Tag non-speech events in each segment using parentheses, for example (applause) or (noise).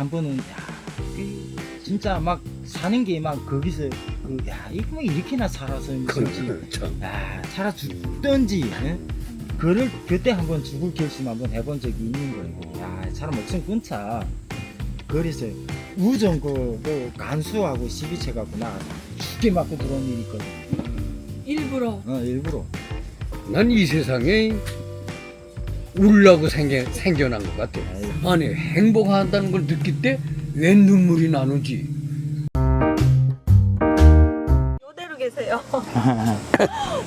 한 번은 야, 그 진짜 막 사는 게 막 거기서 그, 야 이거 뭐 이렇게나 살아서 참. 야 살아 죽던지 예? 그를 그때 한번 죽을 결심 한번 해본 적이 있는 거예요. 야 사람 목숨 끊자. 그래서 우정 그, 그 간수하고 시비체 갖고 나 죽게 맞고 들어온 일이 있거든. 일부러 어 일부러. 난 이 세상에 울라고 생겨, 생겨난 것 같아. 아이고. 아니, 행복한다는 걸 느낄 때 왜 눈물이 나누지? 이대로 계세요. (laughs)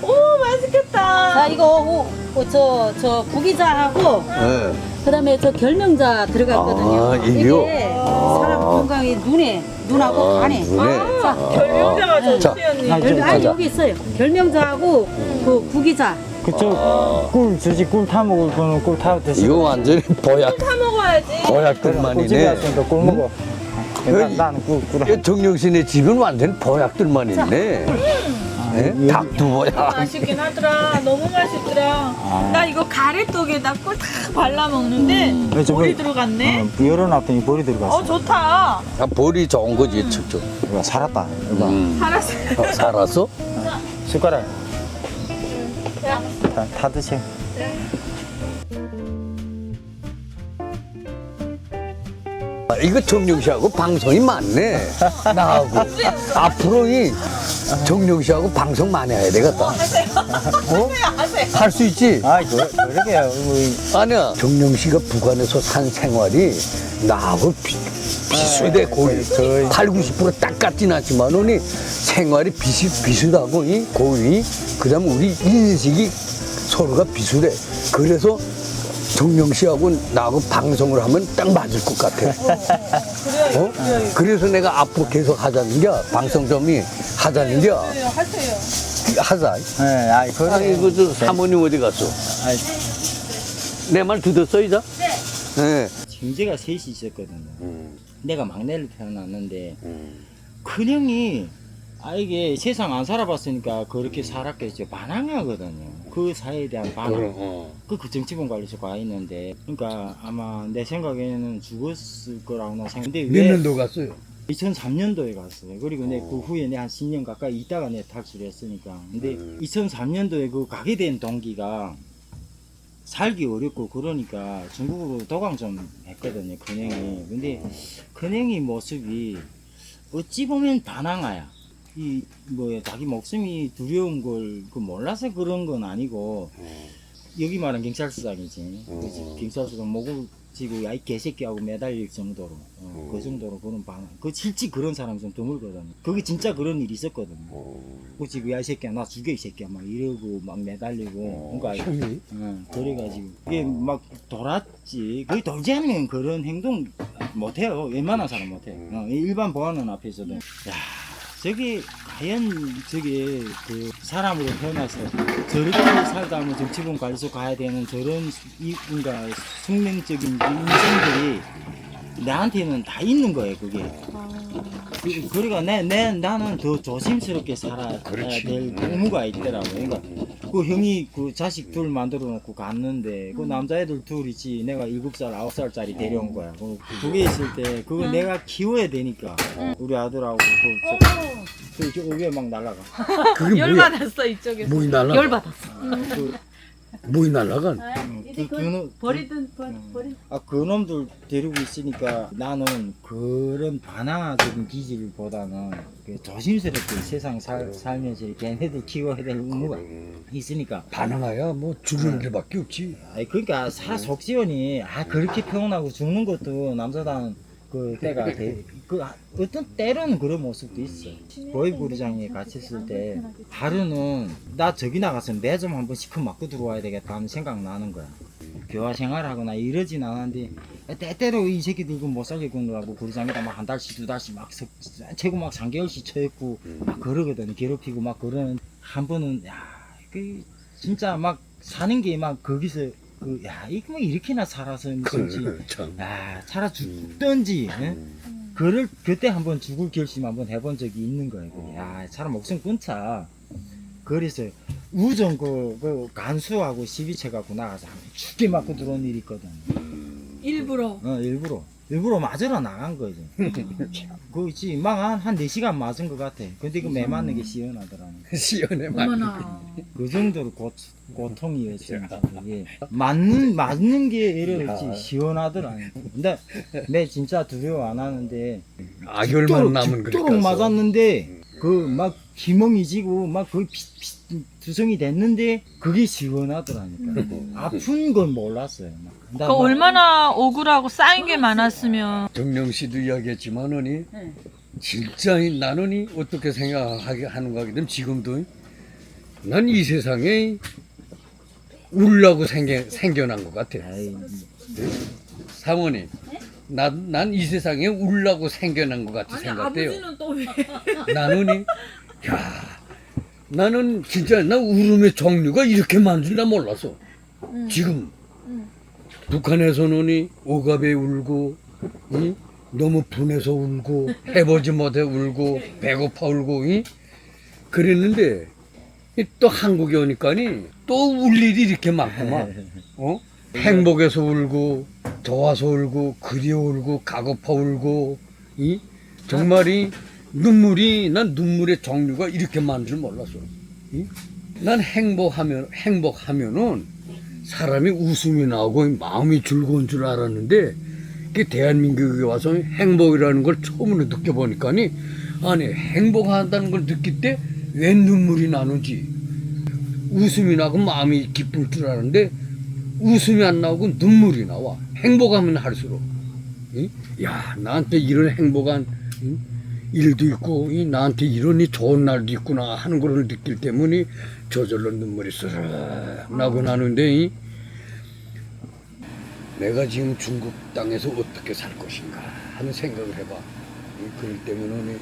오 맛있겠다. 자 이거 저저 구기자하고 네. 그다음에 저 결명자 들어갔거든요. 아, 이게요? 이게 사람 건강에 눈에 눈하고 간에. 눈에. 자, 결명자가 언니. 아, 결, 저- 아니 가자. 여기 있어요. 결명자하고 그 구기자. 그쪽 꿀 주지 꿀타 먹을 거는 꿀 타 드시고. 이거 완전히 보약, 타 먹어야지. 꿀집에 보약들만이네. 왔으니까 꿀 먹어. 나, 나는 꿀 꿀. 이 정영신의 집은 완전 보약들만 있네. 네? 닭두 보약. 맛있긴 하더라. 너무 맛있더라. 나 이거 가래떡에다 꿀 다 발라 먹는데 왜 저거- 들어갔네. 어, 열어놨더니 볼이 들어갔어. 어 좋다. 아, 볼이 좋은 거지, 척척. 이거 살았다. 이거 음. 살았어. 어, 살았어? 숟가락 야. 다, 다 드세요. 아, 이거 정영씨하고 방송이 많네. 나하고. 앞으로 이 정영씨하고 방송 많이 해야 되겠다. 어? 할 수 있지? 아, 그, 그러게요. 뭐, 아니야. 정영씨가 북한에서 산 생활이 나하고 비, 비슷해, 거의. 거의. 8, 90%딱 같진 않지만, 우리 생활이 비슷, 비슷하고, 이 거의. 그 다음 우리 인식이 서로가 비슷해. 그래서 정영 씨하고 나하고 방송을 하면 딱 맞을 것 같아. 어? 그래서 내가 앞으로 계속 하자는 게, 방송 좀이 하자는 게, 하세요. 하세요. 하자. 네, 아이, 그래. 아이고, 저 사모님 어디 갔어? 아이, 내 말 듣었어, 이자? 네. 형제가 셋이 있었거든요. 음, 내가 막내를 태어났는데, 음. 큰형이, 아, 이게 세상 안 살아봤으니까 그렇게 살았겠죠. 반항하거든요. 그 사회에 대한 반항. 그럼, 어. 그, 그 정치본 관리소 가 있는데, 그러니까 아마 내 생각에는 죽었을 거라고 나 생각했는데, 몇 왜 년도 갔어요? 2003년도에 갔어요. 그리고 내그 어. 후에 내 한 10년 가까이 있다가 내 탈출을 했으니까. 근데 음. 2003년도에 그 가게 된 동기가 살기 어렵고 그러니까 중국으로 도강 좀 했거든요. 큰형이. 근데 큰형이 모습이 어찌 보면 반항아야. 이 뭐야 자기 목숨이 두려운 걸 그 몰라서 그런 건 아니고 여기 말한 경찰서장이지. 어. 그치? 경찰서장 목을 쥐고 야이 개새끼하고 매달릴 정도로 어, 어. 그 정도로 그런 반항. 그 실제 그런 사람 좀 드물거든요. 거기 진짜 그런 일이 있었거든요. 어. 그 지금 야이 새끼야 나 죽여 이 새끼야 막 이러고 막 매달리고 그러니까 형이? 응, 그래가지고 이게 막 돌았지 거의 돌지 않으면 그런 행동 못해요 웬만한 사람 못해 음. 어, 일반 보안원 앞에서도 야 저게 과연 저게 그 사람으로 태어나서 저렇게 살다 하면 정치본 관리소 가야 되는 저런 이 뭔가 숙명적인 인생들이 나한테는 다 있는 거예요 그게 그- 그러니까 내, 내, 나는 더 조심스럽게 살아야 그렇지. 될 의무가 있더라고. 그러니까 그 형이 그 자식 둘 만들어 놓고 갔는데 그 남자애들 둘이지. 내가 일곱 살 아홉 살짜리 데려온 거야. 그- 그게 있을 때 그거 내가 키워야 되니까. 우리 아들하고 그, 저, 그, 저 위에 막 날라가. 그게 열 뭐야? 받았어 이쪽에서. 뭐이 날라가? 열 받았어. 그, 뭐이 날라 간? 그, 그, 놈- 버리든 버- 버리. 아, 그 놈들 데리고 있으니까 나는 그런 반항적인 기질보다는 그 조심스럽게 세상 살, 살면서 걔네들 키워야 될 의무가 있으니까 반항아야 뭐 죽는 길밖에 없지. 아니 그러니까 사 속지원이 아 그렇게 표현하고 죽는 것도 남자다운 그 때가 돼. 그 아, 어떤 때로는 그런 모습도 있어. 보이부리장에 같이 있을 때 하루는 나 저기 나가서 매좀 한번 시큼 맞고 들어와야 되겠다 하는 생각 나는 거야. 교화 생활하거나 이러진 않았는데 때때로 이 새끼들 그못 살겠구나고 부리장에다 막 한 달씩 두 달씩 막 석, 최고 막 3개월씩 쳐있고 막 그러거든 괴롭히고 막 그러는 한 번은 야 그 진짜 막 사는 게 막 거기서 그 야 이거 뭐 이렇게나 참. 야 살아 죽던지 예? 그를 그때 한번 죽을 결심 한번 해본 적이 있는 거예요. 그게. 야 사람 목숨 끊자. 그래서 우정 그, 그 간수하고 시비체 갖고 나가서 한번 죽게 맞고 들어온 일이 있거든. 일부러. 어 일부러 일부러 맞으러 나간 거지. 그 있지 막한한 4 시간 맞은 것 같아. 근데 그 매 맞는 게 시원하더라고. 시원해 말. 어머나. 그 정도로 고, 고통이었으니까 그게 (laughs) 맞는 맞는 게 예를 들지 시원하더라. 근데 매 진짜 두려워 안 하는데 악열만 남은 죽도록 거니까. 맞았는데 그 막 기멍이 지고 막 거의 피, 피, 두성이 됐는데 그게 시원하더라니까. 아픈 건 몰랐어요. 막. 나그막 얼마나 억울하고 쌓인 게 많았으면. 정령 씨도 이야기했지만은 네. 진짜 이 나는 이 어떻게 생각하게 하는가 하게 되면 지금도 난 이 세상에 울라고 생겨, 생겨난 것 같아. 아이, 사모님, 난이 세상에 울라고 생겨난 것 같아 생각돼요. 또 왜? 나는 이, 야, 나는 진짜 나 울음의 종류가 이렇게 많은 줄나 몰랐어. 지금 북한에서는 이 오갑에 울고, 이 너무 분해서 울고, 해보지 못해 울고, 배고파 울고, 이 그랬는데 이 또 한국에 오니까니 또 울 일이 이렇게 많구만. 어? 행복해서 울고, 좋아서 울고, 그리워 울고, 가고파 울고, 이 정말이 눈물이 난 눈물의 종류가 이렇게 많은 줄 몰랐어. 이? 난 행복하면 행복하면은 사람이 웃음이 나오고 마음이 즐거운 줄 알았는데 그 대한민국에 와서 행복이라는 걸 처음으로 느껴보니까니 아니 행복하다는 걸 느낄 때 왜 눈물이 나는지 웃음이 나고 마음이 기쁠 줄 아는데 웃음이 안 나오고 눈물이 나와 행복하면 할수록 이? 야 나한테 이런 행복한 이? 일도 있고 이 나한테 이런 이 좋은 날도 있구나 하는 거를 느낄 때문에 저절로 눈물이 쓱 나고 나는데 이? 내가 지금 중국 땅에서 어떻게 살 것인가 하는 생각을 해봐. 이 그럴 때면은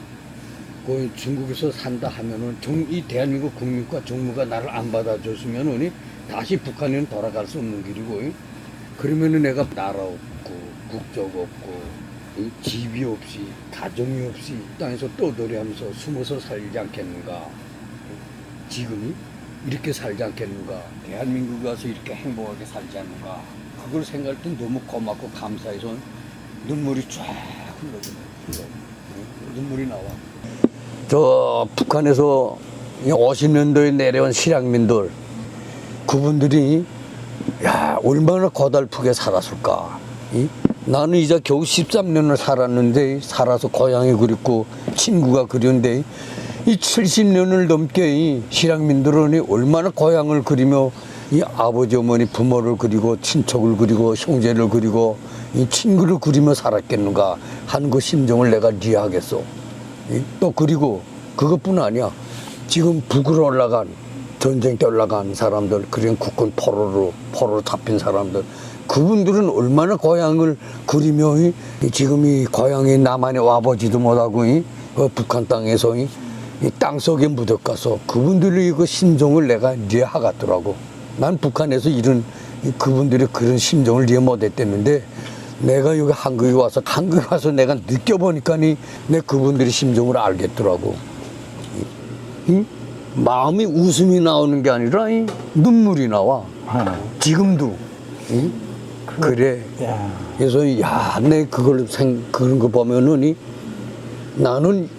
그 중국에서 산다 하면은 정, 이 대한민국 국민과 정부가 나를 안 받아줬으면은 이 다시 북한에는 돌아갈 수 없는 길이고 이 그러면은 내가 나라 없고 국적 없고 이 집이 없이 가정이 없이 이 땅에서 떠돌이하면서 숨어서 살지 않겠는가? 지금이 이렇게 살지 않겠는가? 대한민국에 와서 이렇게 행복하게 살지 않는가? 그걸 생각할 땐 너무 고맙고 감사해서 눈물이 쫙 흘러지네 흘러. 눈물이 나와. 저 북한에서 50년도에 내려온 실향민들 그분들이 야 얼마나 고달프게 살았을까? 이? 나는 이제 겨우 13년을 살았는데 살아서 고향이 그립고 친구가 그리운데 이 70년을 넘게 이 실향민들은 얼마나 고향을 그리며 이 아버지 어머니 부모를 그리고 친척을 그리고 형제를 그리고 이 친구를 그리며 살았겠는가 하는 그 심정을 내가 이해하겠어 이? 또 그리고 그것뿐 아니야 지금 북으로 올라간 전쟁 때 올라간 사람들 그리고 국군 포로로 포로로 잡힌 사람들 그분들은 얼마나 고향을 그리며 지금 이 고향에 남한에 와보지도 못하고 이, 어, 북한 땅에서 이, 이 땅속에 묻어가서 그분들의 그 심정을 내가 이해 하겠더라고 난 북한에서 이런 이 그분들의 그런 심정을 이해 못했댔는데 내가 여기 한국에 와서 한국에 와서 내가 느껴보니까니 내 그분들의 심정을 알겠더라고 이 마음이 웃음이 나오는 게 아니라 이 눈물이 나와. 지금도. 이? 그 래. 야, 그래서 야, 내 그걸 생 그런 거 보면은 이 나는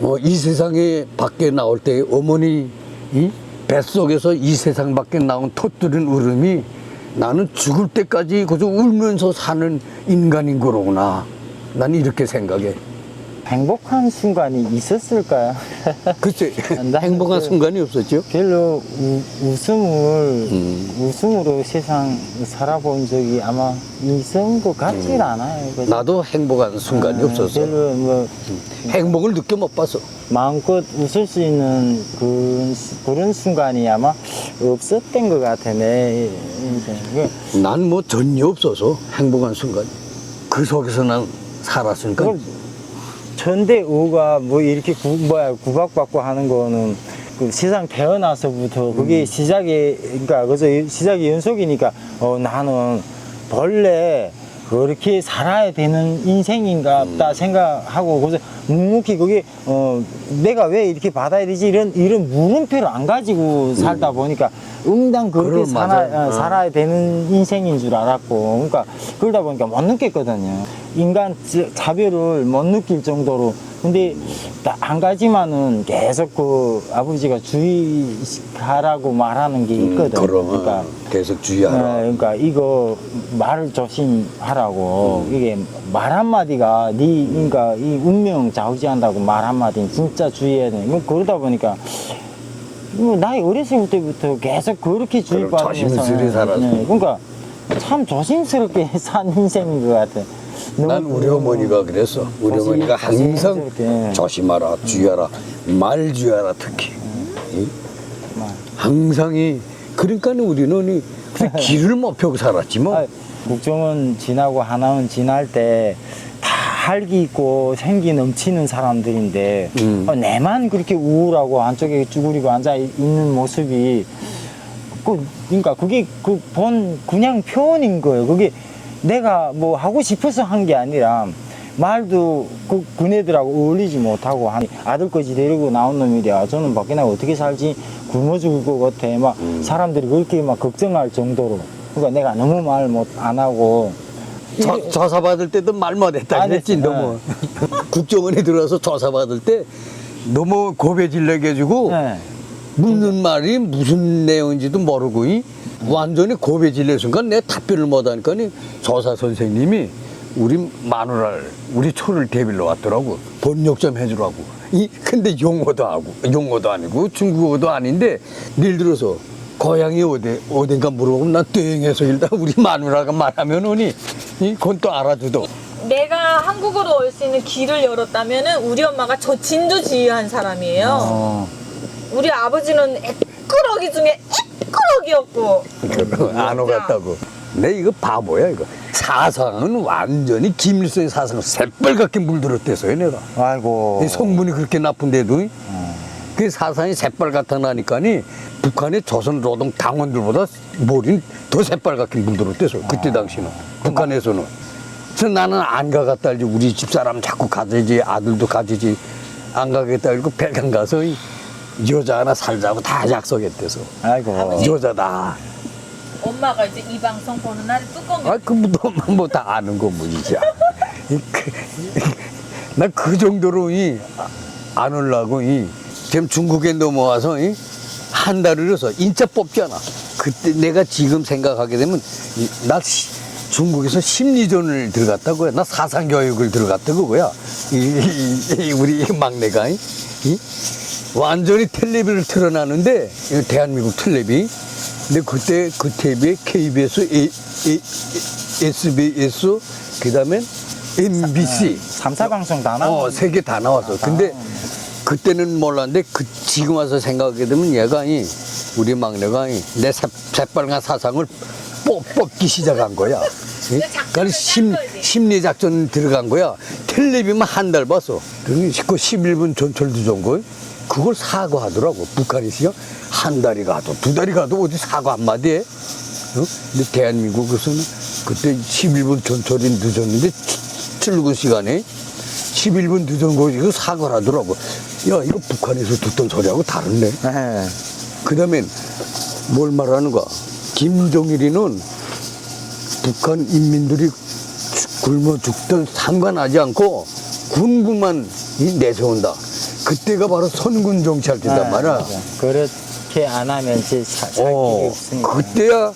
어, 이 세상에 밖에 나올 때 어머니 이 뱃속에서 이 세상 밖에 나온 터뜨린 울음이 나는 죽을 때까지 그저 울면서 사는 인간인 거로구나. 난 이렇게 생각해. 행복한 순간이 있었을까요? (laughs) 글쎄, 나 행복한 그- 순간이 없었죠? 별로 우, 웃음을 음. 웃음으로 세상 살아본 적이 아마 있은 것 같질 않아요. 그래서 음. 나도 행복한 순간이 아, 없었어. 별로 뭐 행복을 느껴 못 봤어. 마음껏 웃을 수 있는 그, 그런 순간이 아마 없었던 것 같아, 내 인생에. 난뭐 전혀 없어서 행복한 순간. 그 속에서 난 살았으니까. 그걸 천대우가 뭐 이렇게 구, 뭐야, 구박받고 하는 거는 그 세상 태어나서부터 그게 시작이, 그러니까 그래서 시작이 연속이니까 어, 나는 본래 그렇게 살아야 되는 인생인가 보다 생각하고 그래서 묵묵히 그게 어 내가 왜 이렇게 받아야 되지 이런 이런 물음표를 안 가지고 살다 보니까 응당 그렇게 그럼 살아, 맞아요. 어, 어. 살아야 되는 인생인 줄 알았고 그러니까 그러다 보니까 못 느꼈거든요 인간 자- 자별을 못 느낄 정도로 근데 딱한 가지만은 계속 그 아버지가 주의하라고 말하는 게 있거든 음, 그러니까 계속 주의하라. 네, 그러니까 이거 말을 조심하라고 이게 말 한마디가 네 그러니까 이 운명 좌우지한다고 말 한마디는 진짜 주의해야 돼. 뭐 그러다 보니까 뭐 나이 어렸을 때부터 계속 그렇게 주의받으면서 조심스레 살아서. 네, 그러니까 참 조심스럽게 (laughs) 산 인생인 것 같아. 난 우리 어머니가 그랬어. 우리 어머니가 항상. 조심하라, 주의하라, 말 주의하라 특히. 이? 말. 항상 이 그러니까 우리는 이 그냥 (laughs) 길을 못 펴고 살았지 뭐. 아, 국정원 지나고 하나원 지날 때 다 활기 있고 생기 넘치는 사람들인데 음. 어, 내만 그렇게 우울하고 한쪽에 쭈그리고 앉아 있는 모습이 그 그러니까 그게 그 본 그냥 표현인 거예요. 그게 내가 뭐 하고 싶어서 한 게 아니라 말도 그 그네들하고 어울리지 못하고 한 아들까지 데리고 나온 놈이랴 저는 밖에 나가 어떻게 살지? 굶어 죽을 것 같아. 막 사람들이 그렇게 막 걱정할 정도로. 그러니까 내가 너무 말 못 안 하고. 조, 조사 받을 때도 말 못했다 안 그랬지. 너무. (laughs) 국정원에 들어와서 조사 받을 때 너무 고배질내게 해주고 네. 묻는 말이 무슨 내용인지도 모르고 이 완전히 고배질내 순간 내 답변을 못하니까 이 조사 선생님이 우리 마누라를 우리 초를 데빌러 왔더라고 번역 좀 해주라고 이 근데 용어도 하고 용어도 아니고 중국어도 아닌데 예를 들어서 고향이 어디 어딘가 물어보면 난 땡해서 일단 우리 마누라가 말하면 오니 이 그건 또 알아주도 내가 한국으로 올 수 있는 길을 열었다면은 우리 엄마가 저 진두지휘한 사람이에요. 어. 우리 아버지는 애꾸러기 중에 애꾸러기였고 안 오갔다고. 내 이거 바보야 이거. 사상은 완전히 김일성의 사상은 새빨갛게 물들었대서요 내가. 아이고 이 성분이 그렇게 나쁜데도 그 사상이 새빨갛다 나니까니 북한의 조선 노동 당원들보다 머리는 더 새빨갛게 물들었대서 그때 당시는 북한에서는. 그래서 나는 안 가겠다 이제 우리 집사람 자꾸 가지지 아들도 가지지 안 가겠다 이러고 백안 가서 이 여자 하나 살자고 다 약속했대서 아이고 여자다. 엄마가 이제 이 방송 보는 날에 뚜껑 아, 그뭐다 아는 거 뭐지야. 나그 정도로 이안 올라고 이 지금 중국에 넘어와서 이한 달을 해서 인자 뽑잖아. 그때 내가 지금 생각하게 되면 이, 나 시- 중국에서 심리전을 들어갔다고요. 나 사상 교육을 들어갔다 그거야. 이, 이- 이 우리 막내가 이, 이 완전히 텔레비를 틀어놨는데 이거 대한민국 텔레비. 근데 그때 그 TV에 KBS, A, A, SBS, 그 다음에 MBC. 삼사 방송 다 나와 어, 세 개 다 나왔어. 근데 그때는 몰랐는데 그 지금 와서 생각하게 되면 얘가 이 우리 막내가 이내 새빨간 사상을 뽑, 뽑기 시작한 거야. 이? 그러니까 심, 심리 작전 들어간 거야. 텔레비만 한 달 봤어. 그러니 그 11분 전철도 준 거. 그걸 사과하더라고. 북한에서요. 한 달이 가도 두 달이 가도 어디 사과 한마디 해? 어? 근데 대한민국에서는 그때 11분 전철이 늦었는데 출- 출근 시간에 11분 늦은 거 이거 사과를 하더라고. 야, 이거 북한에서 듣던 소리하고 다르네. 네. 그 다음엔 뭘 말하는 거야? 김정일이는 북한 인민들이 죽- 굶어 죽든 상관하지 않고 군부만 이 내세운다. 그때가 바로 선군 정치할 때단 말이야. 네, 그렇게 안 하면 이제 사, 살 길이 어, 없으니까. 그때야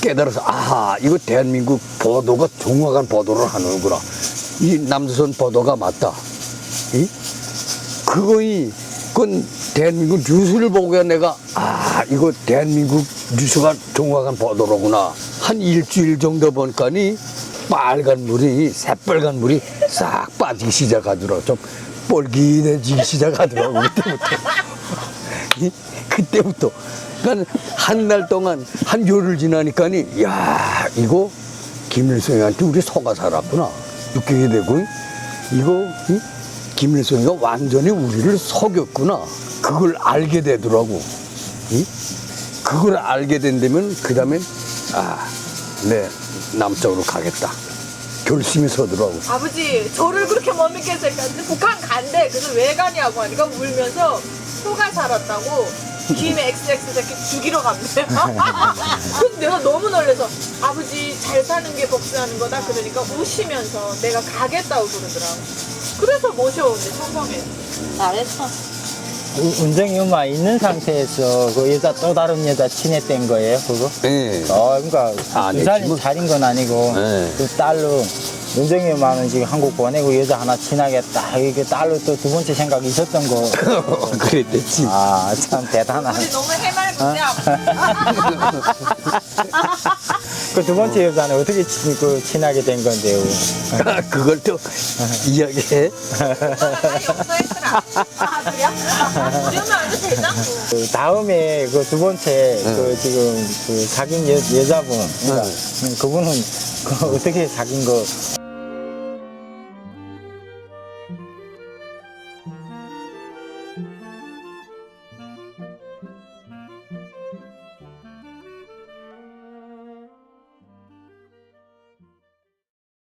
깨달아서 아하 이거 대한민국 보도가 정확한 보도를 하는구나 이 남조선 보도가 맞다. 이? 그거이 그건 대한민국 뉴스를 보고야 내가 아 이거 대한민국 뉴스가 정확한 보도로구나. 한 일주일 정도 보니까니 빨간 물이 새빨간 물이 싹 빠지기 시작하더라고 좀 뻘깃해지기 시작하더라고 그때부터 이- 그때부터 그러니까 한달 동안 한 열흘 지나니까니 야 이거 김일성한테 우리 속아 살았구나 느끼게 되고 이거 이? 김일성이가 완전히 우리를 속였구나 그걸 알게 되더라고 이? 그걸 알게 된다면 그 다음엔 아내 남쪽으로 가겠다 결심이 서더라고. 아버지 저를 그렇게 못 믿겠으니까 북한 간대 그래서 왜 가냐고 하니까 울면서 소가 살았다고 김에 XX 새끼 죽이러 간대 근데 (laughs) 내가 너무 놀래서 아버지 잘 사는 게 복수하는 거다 그러니까 우시면서 내가 가겠다고 그러더라고 그래서 모셔온대 청성에 잘했어. 은정이 엄마 있는 상태에서 그 여자 또 다른 여자 친했던 거예요, 그거? 예. 어, 그러니까 아, 두 네, 살이 지금- 차린 건 아니고 네. 그 딸로 은정이 엄마는 지금 한국 보내고 여자 하나 친하겠다. 이게 딸로 또 두 번째 생각이 있었던 거. (laughs) 그랬댔지. 아, 참 대단하네. 우리 너무 해맑은데 (laughs) 그두 번째 여자는 어떻게 친, 그 친하게 된 건데요? (laughs) 그걸 또 이야기해. 했더라 아 그래? 우리 그 다음에 그 두 번째 그 지금 그 사귄 여, 여자분, 그러니까 네. 음, 그분은 그 어떻게 사귄 거